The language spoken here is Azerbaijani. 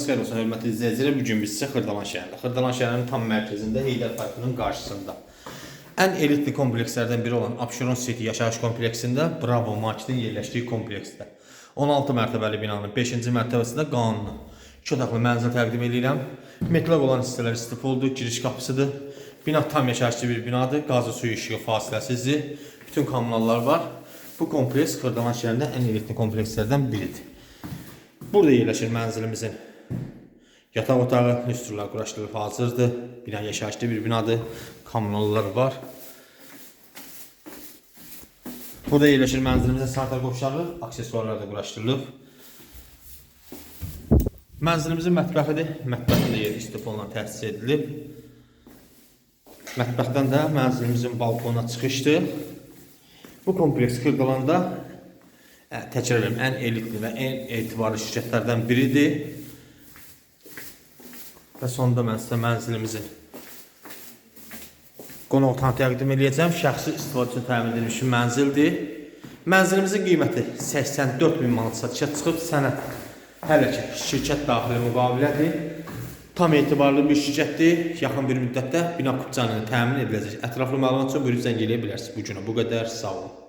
Xeyir olsun, hörmətli izləyicilər. Bu gün biz sizə Xırdalan şəhərində, Xırdalan şəhərinin tam mərkəzində Heydər Parkının qarşısında ən elitli komplekslərdən biri olan Abşeron City yaşayış kompleksində Bravo Marketin yerləşdiyi kompleksdə 16 mərtəbəli binanın 5-ci mərtəbəsində qanunla 2 otaqlı mənzil təqdim edirəm. Metlaq olan hissələr istifoldur, giriş qapısıdır. Bina tam yaşayışlı bir binadır. Qazı suyu işığı fasiləsizdir. Bütün kommunallar var. Bu kompleks Xırdalan şəhərində ən elitli komplekslərdən biridir. Burada yerləşir mənzilimizin yataq otağı, üstürlər quraşdırılıb hazırdır. Bina yaşayışlı bir binadır. Kommunallar var. Burada yerləşir mənzilimizin sanitar qovşağı, aksesuarlar da quraşdırılıb. Mənzilimizin mətbəxidir. Mətbəxin də yeri istifonla təsis edilib. Mətbəxdən də mənzilimizin balkona çıxışdır. Bu kompleks Kırqalanda ə, təkrar edirəm, ən elitli və ən etibarlı şirkətlərdən biridir. Və sonda mən sizə mənzilimizin qonaq otağını təqdim edəcəm. Şəxsi istifadə üçün təmin edilmiş mənzildir. Mənzilimizin qiyməti 84 min manat satışa çıxıb sənəd hələ ki şirkət daxili müqavilədir. Tam etibarlı bir şirkətdir. Yaxın bir müddətdə bina kupçanı təmin ediləcək. Ətraflı məlumat üçün buyurub zəng eləyə bilərsiniz. Bu günə bu qədər. Sağ olun.